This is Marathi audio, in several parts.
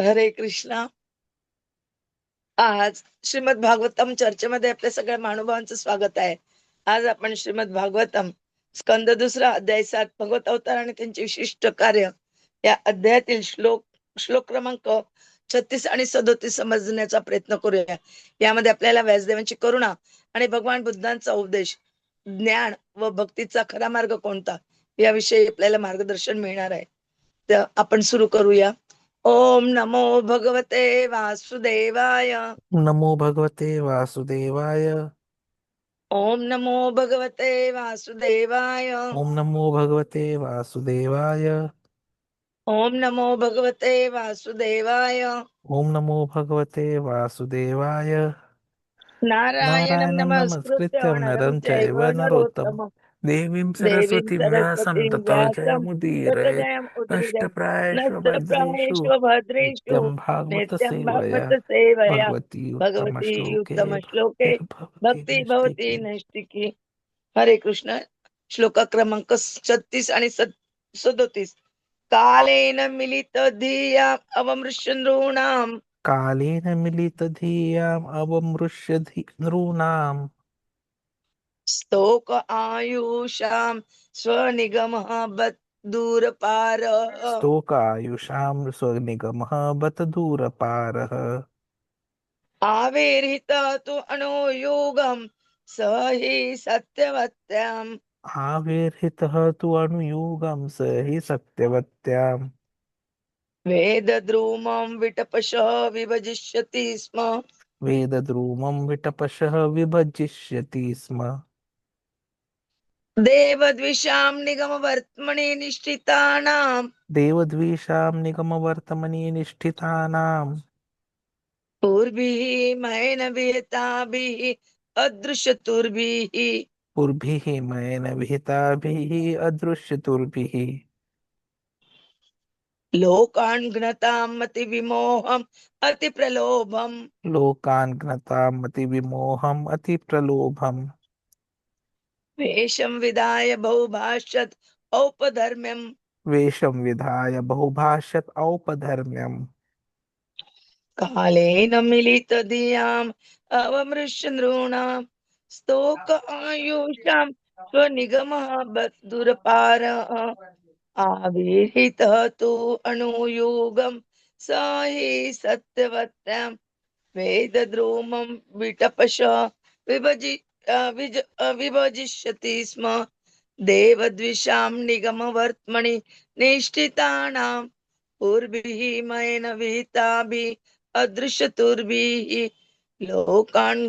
हरे कृष्णा. आज श्रीमद भागवतम चर्चेमध्ये आपल्या सगळ्या महानुभावांचं स्वागत आहे. आज आपण श्रीमद भागवतम स्कंद दुसरा अध्याय सात भगवत अवतार आणि त्यांचे विशिष्ट कार्य या अध्यायातील श्लोक श्लोक क्रमांक छत्तीस आणि सदोतीस समजण्याचा प्रयत्न करूया. यामध्ये आपल्याला व्यासदेवांची करुणा आणि भगवान बुद्धांचा उपदेश ज्ञान व भक्तीचा खरा मार्ग कोणता? याविषयी आपल्याला मार्गदर्शन मिळणार आहे. तर आपण सुरू करूया. ओम नमो भगवते वासुदेवाय। नमो भगवते वासुदेवाय। ओम नमो भगवते वासुदेवाय। ओम नमो भगवते वासुदेवाय। ओम नमो भगवते वासुदेवाय। ओम नमो भगवते वासुदेवाय। नारायणं नारायणं नमस्कृत्य नरं चैव नरोत्तमं देवीं सरस्वतीं व्यासं ततजयम् उदीरये नष्टप्रायेषु भद्रेषु नित्यं भागवत सेवया भागवत सेवया भगवती भगवती उत्तमश्लोके उत्तमश्लोके भक्ती भक्ती भवती नैष्टिकी हरे कृष्ण श्लोक क्रमांक छत्तीस आणि सदोतीस। कालेन मिलित धिया अवमृश्य नृणाम कालेन मिलितधियाम् अवमृष्यधि नॄणाम्। स्तोक आयुषां स्वनिगमः बत दूरपार स्तोकायुषां स्वनिगमः बत दूरपारः आविर्हित तु अनुयोगं स हि सत्यवत्याम्। आविर्हितः तु अनुयोगं स हि सत्यवत्याम्। वेदद्रुमं विटपशः विभजिष्यति स्म। वेदद्रुमं विटपशः विभजिष्यति स्म। देवद्विषां निगमवर्त्मनि निष्ठितानां देवद्वेषां निगमवर्तमनि निष्ठितानाम्। पूर्भिः मयेन विहिताभिः अदृश्यतुर्भिः। पुर्भिः मयेन विहिताभिः अदृश्यतुर्भिः। लोकान् घ्नतां मतिविमोहम् अतिप्रलोभम्। लोकान् ज्ञताम् अतिविमोहम् अतिप्रलोभम्। वेषं विधाय बहुभाष्यत् औपधर्म्यम्। वेषं विधाय बहुभाष्यत् औपधर्म्यम्। कालेन मिलितधियाम् अवमृश्य नॄणाम् स्तोक आयुषां स्वनिगमः दूरपारः आविर्हितः तु अनुयोगं स हि सत्यवत्यां वेदद्रोमं विटपश विभजि अ, विज अ, विभजिष्यति स्म देवद्विषां निगमवर्त्मणि निष्ठितानां। पूर्भिः मयेन विहिताभिः अदृश्यतुर्भिः। लोकान्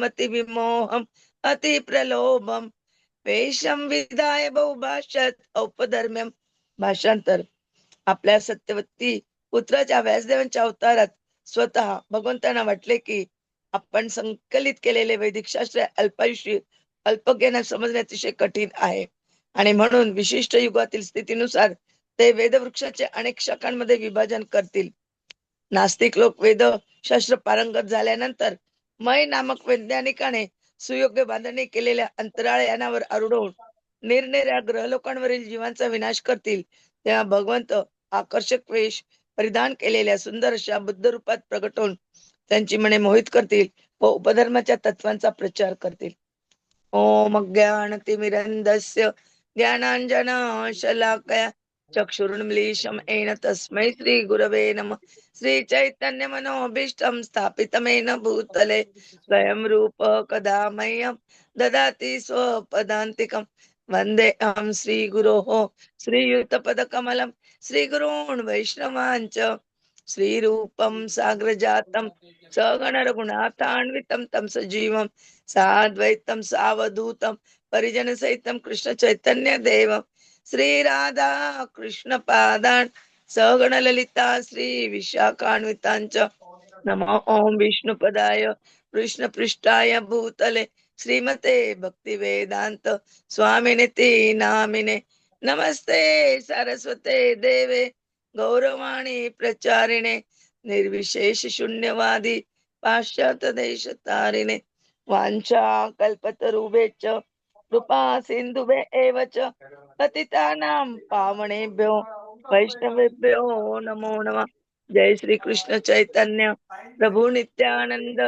मतिविमोहम् अतिप्रलोभं वेषं विधाय बहुभाषत औपधर्म्यम। भाषांतर। आपल्या सत्यवती पुत्राच्या व्यासदेवांच्या अवतारात स्वतः भगवंतांना वाटले की आपण संकलित केलेले वैदिक शास्त्र अल्पायुषी अल्पज्ञान समजणे अतिशय कठीण आहे. आणि म्हणून विशिष्ट युगातील स्थितीनुसार ते वेदवृक्षाचे अनेक शाखांमध्ये विभाजन करतील. नास्तिक लोक वेद शास्त्र पारंगत झाल्यानंतर मय नामक वैज्ञानिकाने सुयोग्य बांधणी केलेल्या अंतराळ यानावर आरूढ निरनिराळ्या ग्रहलोकांवरील जीवांचा विनाश करतील. तेव्हा भगवंत आकर्षक वेश परिधान केलेल्या सुंदर अशा बुद्ध रूपात प्रगट होऊन त्यांची मने मोहित करतील. व उपधर्माच्या तत्वांचा प्रचार करतील. ओम ज्ञानतिमिरंधस्य ज्ञानांजना शलाकया चक्षुरुन्मीलिशम येन तस्मै श्री गुरवे नम. श्री चैतन्य मनोभीष्टं स्थापितमेन भूतले स्वयं रूप कदा मह्यं ददाति स्वपदान्तिकं वन्दे अहं श्रीगुरोः श्रीयुतपदकमलं श्रीगुरून् च श्रीरूपं साग्रजातं सगणरघुनाथान्वितं तं सजीवं साद्वैतं सावधूतं परिजनसहितं कृष्णचैतन्यदेवं श्रीराधा कृष्णपादान् सगणललिता श्रीविशाखान्वितांच नमो ॐ विष्णुपदाय कृष्णपृष्ठाय भूतले श्रीमते भक्तिवेदान्त स्वामिनिति नामिने नमस्ते सरस्वते देवे गौरवाणी प्रचारिणे निर्विशेष शून्यवादी पाश्चात्य देश तारिणे वाञ्छा च कृपा सिन्धुभे एव च पतितानां पावणेभ्यो वैष्णवेभ्यो नमो नमः जय श्री कृष्ण चैतन्य प्रभु नित्यानंद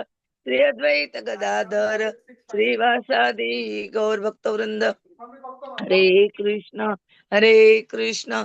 श्री अद्वैत गदाधर श्रीवासादि गौर भक्तवृंद हरे कृष्ण हरे कृष्ण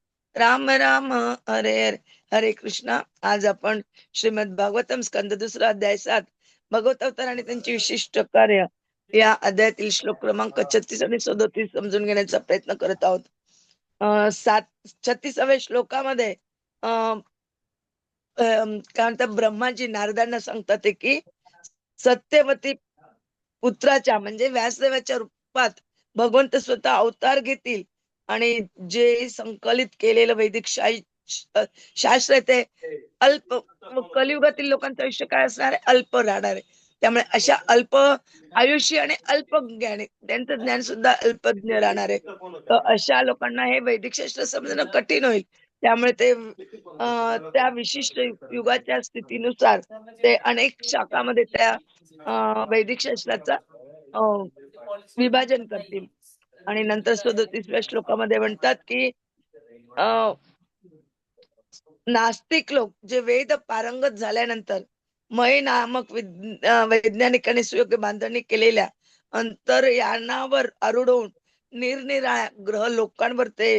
राम राम हरे हरे. हरे कृष्ण. आज आपण श्रीमद भागवतम स्कंद दुसरा अध्याय सात भगवत अवतार आणि त्यांचे विशिष्ट कार्य या अध्यायातील श्लोक क्रमांक छत्तीस आणि सदोतीस समजून घेण्याचा प्रयत्न करत आहोत. अं, सात छत्तीसाव्या श्लोकामध्ये अं, काय म्हणतात ब्रह्माजी नारदांना सांगतात ते की सत्यवती पुत्राच्या म्हणजे व्यासदेवाच्या रूपात भगवंत स्वतः अवतार घेतील. आणि जे संकलित केलेलं वैदिक शाही शास्त्र आहे ते अल्प कलियुगातील लोकांचं आयुष्य काय असणार आहे? अल्प राहणार आहे. त्यामुळे अशा अल्प आयुष्य आणि अल्प ज्ञानी त्यांचं ज्ञान सुद्धा अल्पज्ञ राहणार आहे. तर अशा लोकांना हे वैदिक शास्त्र समजणं कठीण होईल. त्यामुळे ते त्या विशिष्ट युगाच्या स्थितीनुसार ते अनेक शाखामध्ये त्या वैदिक शास्त्राचा विभाजन करतील. आणि नंतर सदोतीसव्या श्लोकामध्ये म्हणतात की अं, नास्तिक लोक जे वेद पारंगत झाल्यानंतर मय नामक वैज्ञानिकांनी सुयोग्य बांधणी केलेल्या अंतरयानावर आरूढ होऊन निरनिराळ्या ग्रह लोकांवर ते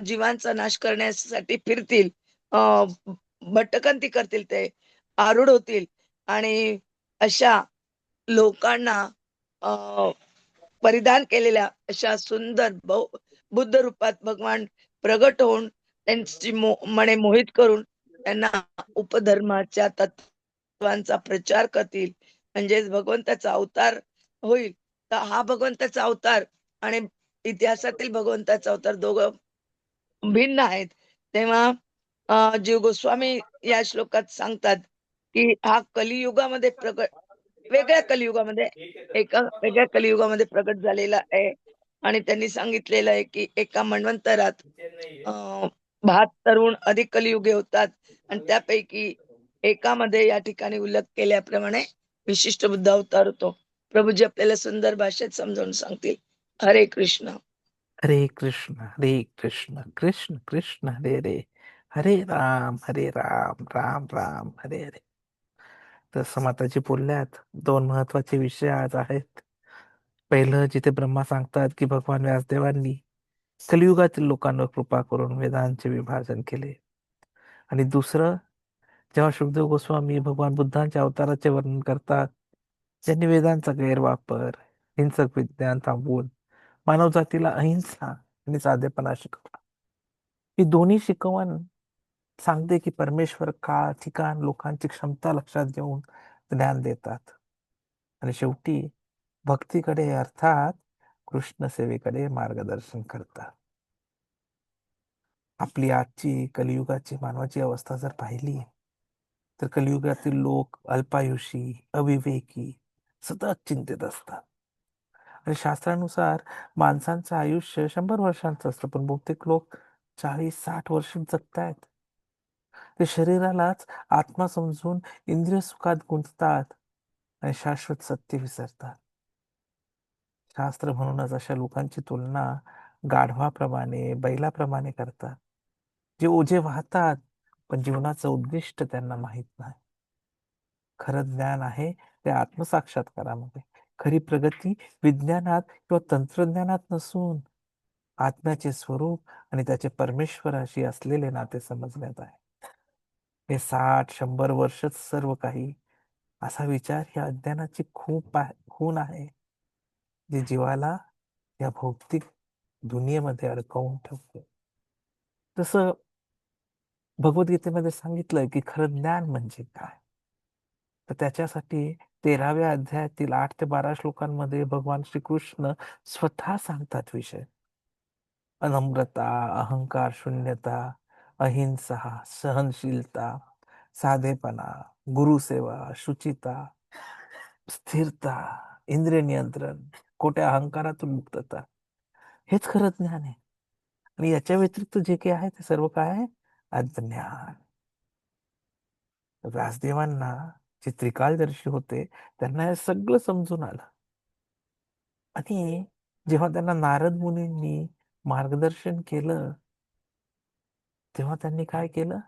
जीवांचा नाश करण्यासाठी फिरतील अं, भटकंती करतील ते आरूढ होतील आणि अशा लोकांना अं, परिधान केलेल्या अशा सुंदर बुद्ध रूपात भगवान प्रगट होऊन त्यांची मो- मने मोहित करून त्यांना उपधर्माच्या तत्वांचा प्रचार करतील. म्हणजेच भगवंताचा अवतार होईल. तर हा भगवंताचा अवतार आणि इतिहासातील भगवंताचा अवतार दोघं भिन्न आहेत. तेव्हा जीव गोस्वामी या श्लोकात सांगतात की हा कलियुगामध्ये प्रगट वेगळ्या कलियुगामध्ये एका वेगळ्या कलियुगामध्ये प्रगट झालेला आहे. आणि त्यांनी सांगितलेलं आहे की एका मन्वंतरात अं, तरुण अधिक कलियुगे होतात. आणि त्यापैकी एकामध्ये या ठिकाणी उल्लेख केल्याप्रमाणे विशिष्ट बुद्ध अवतार होतो. प्रभूजी आपल्याला सुंदर भाषेत समजावून सांगतील. हरे कृष्ण. हरे कृष्ण हरे कृष्ण कृष्ण कृष्ण हरे हरे. हरे राम हरे राम राम राम हरे हरे. तसं माताजी बोलल्यात दोन महत्त्वाचे विषय आज आहेत. पहिलं जिथे ब्रह्मा सांगतात की भगवान व्यासदेवांनी कलियुगातील लोकांवर कृपा करून वेदांचे विभाजन केले. आणि दुसरं जेव्हा शुभदेव गोस्वामी भगवान बुद्धांच्या अवताराचे वर्णन करतात ज्यांनी वेदांचा गैरवापर हिंसक विज्ञान थांबवून मानवजातीला अहिंसा आणि साधेपणा शिकवला. ही दोन्ही शिकवण सांगते की परमेश्वर काळ ठिकाण लोकांची क्षमता लक्षात घेऊन ज्ञान देतात. आणि शेवटी भक्तीकडे अर्थात कृष्ण सेवेकडे मार्गदर्शन करतात. आपली आजची कलियुगाची मानवाची अवस्था जर पाहिली तर कलियुगातील लोक अल्पायुषी अविवेकी सतत चिंतेत असतात. आणि शास्त्रानुसार माणसांचं आयुष्य शंभर वर्षांचं असतं पण बहुतेक लोक चाळीस साठ वर्ष जगतायत. ते शरीरालाच आत्मा समजून इंद्रिय सुखात गुंततात आणि शाश्वत सत्य विसरतात. शास्त्र म्हणूनच अशा लोकांची तुलना गाढवाप्रमाणे बैलाप्रमाणे करतात. जे ओझे वाहतात पण जीवनाचं उद्दिष्ट त्यांना माहीत नाही. खरं ज्ञान आहे ते आत्मसाक्षात्कारामध्ये खरी प्रगती विज्ञानात किंवा तंत्रज्ञानात नसून आत्म्याचे स्वरूप आणि त्याचे परमेश्वराशी असलेले नाते समजण्यात आहे. हे साठ शंभर वर्षच सर्व काही असा विचार ही अज्ञानाची खूप आहे खून आहे. जी जीवाला या भौतिक दुनियेमध्ये अडकवून ठेवते. तसं भगवद्गीतेमध्ये सांगितलंय की खरं ज्ञान म्हणजे काय? तर त्याच्यासाठी तेराव्या अध्यायातील आठ ते बारा श्लोकांमध्ये भगवान श्रीकृष्ण स्वतः सांगतात विषय. अनम्रता अहंकार शून्यता अहिंसा सहनशीलता साधेपणा गुरुसेवा शुचिता स्थिरता इंद्रिय नियंत्रण खोट्या अहंकारातून मुक्तता. हेच खरं ज्ञान आहे. आणि याच्या व्यतिरिक्त जे काही आहे ते सर्व काय आहे? अज्ञान. व्यासदेवांना जे त्रिकालदर्शी होते त्यांना हे सगळं समजून आलं. आणि जेव्हा त्यांना नारद मुनींनी मार्गदर्शन केलं तेव्हा त्यांनी काय केलं?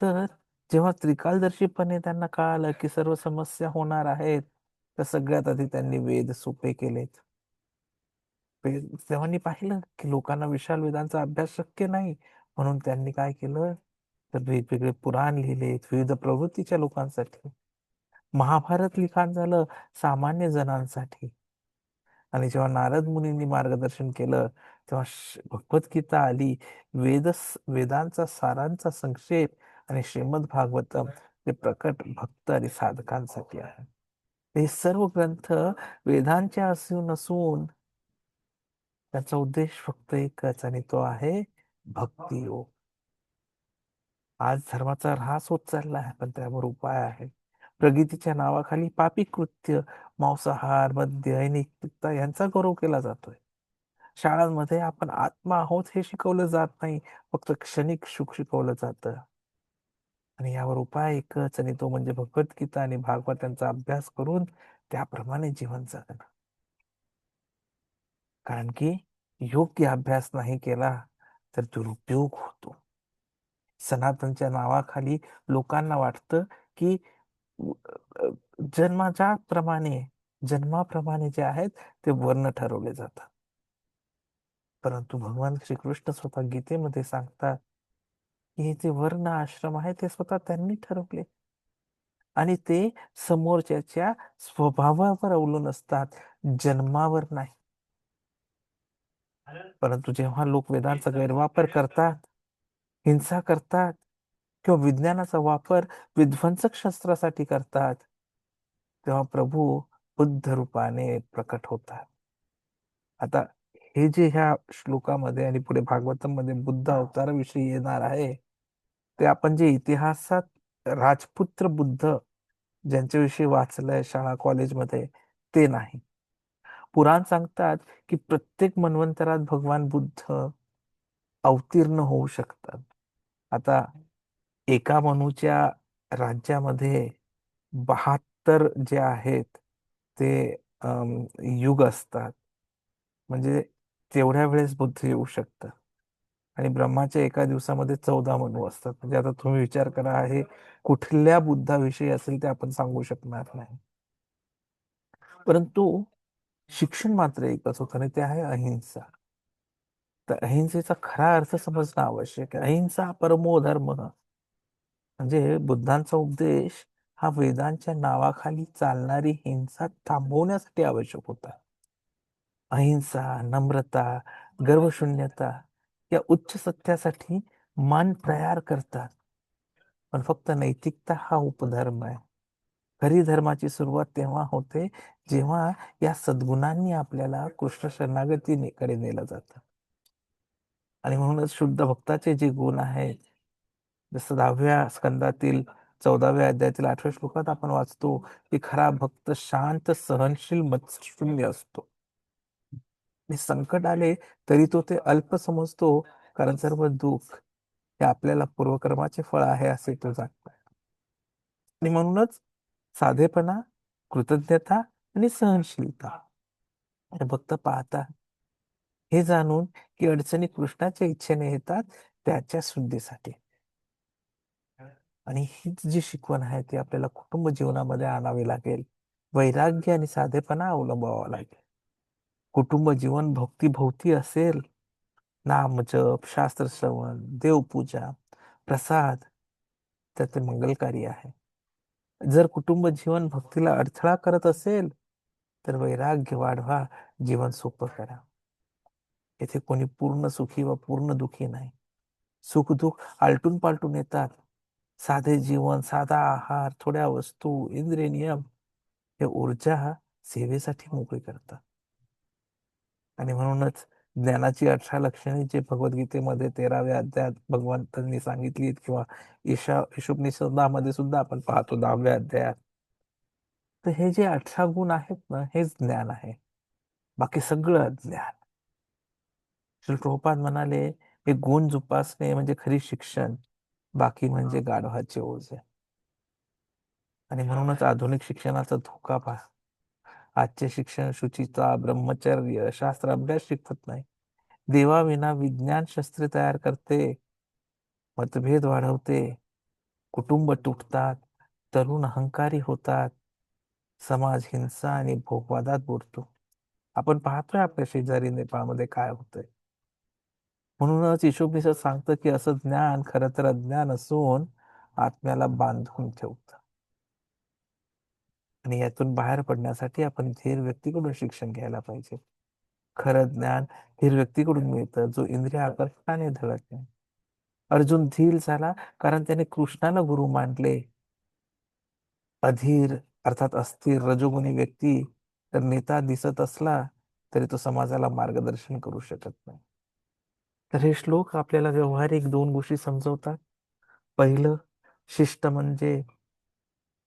तर जेव्हा त्रिकालदर्शीपणे त्यांना कळालं की सर्व समस्या होणार आहेत तर सगळ्यात आधी त्यांनी वेद सोपे केलेत. तेव्हानी पाहिलं की लोकांना विशाल वेदांचा अभ्यास शक्य नाही म्हणून त्यांनी काय केलं? तर वेगवेगळे पुराण लिहिलेत विविध प्रवृत्तीच्या लोकांसाठी. महाभारत लिखाण झालं सामान्य जणांसाठी आणि जेव्हा नारद मुनींनी मार्गदर्शन केलं तेव्हा भगवत भगवद्गीता आली वेद वेदांचा सारांचा संक्षेप आणि श्रीमद भागवतम ते प्रकट भक्त आणि साधकांसाठी आहे. हे सर्व ग्रंथ वेदांचे असू नसून त्याचा उद्देश फक्त एकच आणि तो आहे भक्ती योग आज धर्माचा ऱ्हास होत चालला आहे पण त्यावर उपाय आहे. प्रगतीच्या नावाखाली पापी कृत्य मांसाहार मद्य अनैतिकता यांचा गौरव केला जातोय. शाळांमध्ये आपण आत्मा आहोत हे शिकवलं जात नाही फक्त क्षणिक सुख शिकवलं जातं. आणि यावर उपाय एकच आणि तो म्हणजे भगवद्गीता आणि भागवतांचा अभ्यास करून त्याप्रमाणे जीवन जगणं. कारण की योग्य अभ्यास नाही केला तर दुरुपयोग होतो. सनातनच्या नावाखाली लोकांना वाटतं की जन्माच्या प्रमाणे जन्माप्रमाणे जे आहेत ते वर्ण ठरवले जातात. परंतु भगवान श्रीकृष्ण स्वतः गीतेमध्ये सांगतात की हे जे वर्ण आश्रम आहे ते स्वतः त्यांनी ठरवले. आणि ते समोरच्याच्या स्वभावावर अवलंबून असतात जन्मावर नाही. परंतु जेव्हा लोक वेदांचा गैरवापर करतात हिंसा करतात किंवा विज्ञानाचा वापर विध्वंसक शस्त्रासाठी करतात तेव्हा प्रभू बुद्ध रूपाने प्रकट होतात. आता हे जे ह्या श्लोकामध्ये आणि पुढे भागवतममध्ये बुद्ध अवताराविषयी येणार आहे ते आपण जे इतिहासात राजपुत्र बुद्ध ज्यांच्याविषयी वाचलंय शाळा कॉलेजमध्ये ते नाही. पुराण सांगतात की प्रत्येक मन्वंतरात भगवान बुद्ध अवतीर्ण होऊ शकतात. आता एका मनूच्या राज्यामध्ये बहात्तर जे आहेत ते अम, युग असतात. म्हणजे तेवढ्या वेळेस बुद्ध येऊ शकतं. आणि ब्रह्माच्या एका दिवसामध्ये चौदा मनू असतात. म्हणजे आता तुम्ही विचार करा आहे कुठल्या बुद्धाविषयी असेल ते आपण सांगू शकणार नाही. परंतु शिक्षण मात्र एकच होतं आणि ते आहे अहिंसा. तर अहिंसेचा खरा अर्थ समजणं आवश्यक आहे. अहिंसा परमो धर्म. म्हणजे बुद्धांचा उपदेश हा वेदांच्या नावाखाली चालणारी हिंसा थांबवण्यासाठी आवश्यक होता. अहिंसा नम्रता गर्वशून्यता या उच्च सत्यासाठी मन तयार करतात. पण फक्त नैतिकता हा उपधर्म आहे. खरी धर्माची सुरुवात तेव्हा होते जेव्हा या सद्गुणांनी आपल्याला कृष्ण शरणागतीकडे नेलं जात. आणि म्हणूनच शुद्ध भक्ताचे जे गुण आहेत जसं दहाव्या स्कंदातील चौदाव्या अध्यायातील आठव्या श्लोकात आपण वाचतो की खरा भक्त शांत सहनशील मत्शून्य असतो. संकट आले तरी तो ते अल्प समजतो कारण सर्व दुःख हे आपल्याला पूर्वकर्माचे फळ आहे असे तो जाणतो. आणि म्हणूनच साधेपणा कृतज्ञता आणि सहनशीलता भक्त पाहता हे जाणून की अडचणी कृष्णाच्या इच्छेने येतात त्याच्या शुद्धीसाठी. आणि हीच जी शिकवण आहे ती आपल्याला कुटुंब जीवनामध्ये आणावी लागेल. वैराग्य आणि साधेपणा अवलंबावा लागेल. कुटुंब जीवन भक्तीभोवती असेल. नाम जप शास्त्र श्रवण देवपूजा प्रसाद तर ते मंगलकारी आहे. जर कुटुंब जीवन भक्तीला अडथळा करत असेल तर वैराग्य वाढवा जीवन सोपं करा. येथे कोणी पूर्ण सुखी व पूर्ण दुखी नाही. सुख दुःख आलटून पालटून येतात. साधे जीवन साधा आहार थोड्या वस्तू इंद्रिय नियम हे ऊर्जा सेवेसाठी मोकळी करतात. आणि म्हणूनच ज्ञानाची अठरा लक्षणे जे भगवद्गीतेमध्ये तेराव्या अध्यायात भगवंतांनी सांगितली किंवा ईशा ईशोपनिषदामध्ये सुद्धा आपण पाहतो दहाव्या अध्यायात. तर हे जे अठरा गुण आहेत ना हेच ज्ञान आहे. बाकी सगळं ज्ञान श्री प्रभुपाद म्हणाले हे गुण जोपासणे म्हणजे खरी शिक्षण. बाकी म्हणजे गाढवाचे ओझे. आणि म्हणूनच आधुनिक शिक्षणाचा धोका पहा. आजचे शिक्षण शुचिता ब्रह्मचर्य शास्त्र अभ्यास शिकवत नाही. देवाविना विज्ञान शस्त्रे तयार करते. मतभेद वाढवते. कुटुंब तुटतात. तरुण अहंकारी होतात. समाज हिंसा आणि भोगवादात बुडतो. आपण पाहतोय आपल्या शेजारी नेपाळमध्ये काय होतंय. म्हणूनच ईशोपनिषद सांगतं की असं ज्ञान खरं तर अज्ञान असून आत्म्याला बांधून ठेवतं. आणि यातून बाहेर पडण्यासाठी आपण धीर व्यक्तीकडून शिक्षण घ्यायला पाहिजे. खरं ज्ञान धीर व्यक्तीकडून मिळतं जो इंद्रिय आकर्षणाने धडक नाही. अर्जुन धीर झाला कारण त्याने कृष्णाला गुरु मानले. अधीर अर्थात अस्थिर रजोगुणी व्यक्ती तर नेता दिसत असला तरी तो समाजाला मार्गदर्शन करू शकत नाही. तर हे श्लोक आपल्याला व्यवहारिक दोन गोष्टी समजवतात. पहिलं शिष्ट म्हणजे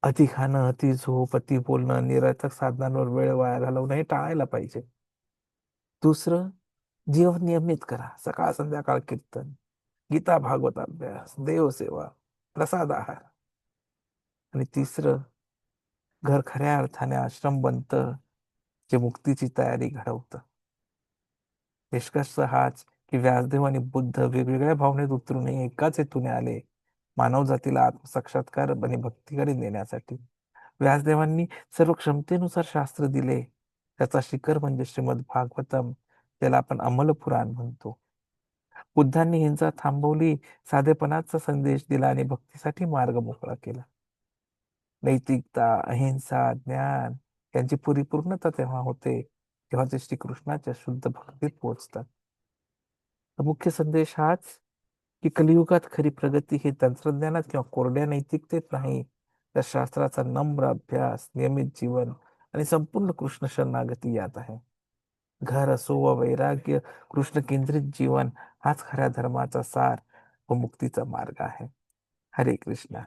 अति खाणं अति झोप अति बोलणं निरर्थक साधनांवर वेळ वाया घालवणं हे टाळायला पाहिजे. दुसरं जीवन नियमित करा. सकाळ संध्याकाळ कीर्तन गीता भागवत अभ्यास देवसेवा प्रसाद आहार. आणि तिसरं घर खऱ्या अर्थाने आश्रम बनतं जे मुक्तीची तयारी घडवतं. निष्कर्ष हाच की व्यासदेव आणि बुद्ध वेगवेगळ्या भावनेत उतरून एकाच हेतूने आले. मानव जातीला आत्मसाक्षात्कार आणि भक्तीकडे नेण्यासाठी व्यासदेवांनी सर्व क्षमतेनुसार शास्त्र दिले. त्याचा शिखर म्हणजे श्रीमद भागवतम त्याला आपण अमल पुराण म्हणतो. बुद्धांनी हिंसा थांबवली साधेपणाचा संदेश दिला आणि भक्तीसाठी मार्ग मोकळा केला. नैतिकता अहिंसा ज्ञान यांची परिपूर्णता तेव्हा होते तेव्हा ते श्रीकृष्णाच्या शुद्ध भक्तीत पोहोचतात. मुख्य संदेश हाच की कलियुगात खरी प्रगती ही तंत्रज्ञानात किंवा कोरड्या नैतिकतेत नाही. तर शास्त्राचा नम्र अभ्यास नियमित जीवन आणि संपूर्ण कृष्ण शरणागती यात आहे. घर असो व वैराग्य कृष्ण केंद्रित जीवन हाच खऱ्या धर्माचा सार व मुक्तीचा मार्ग आहे. हरे कृष्ण.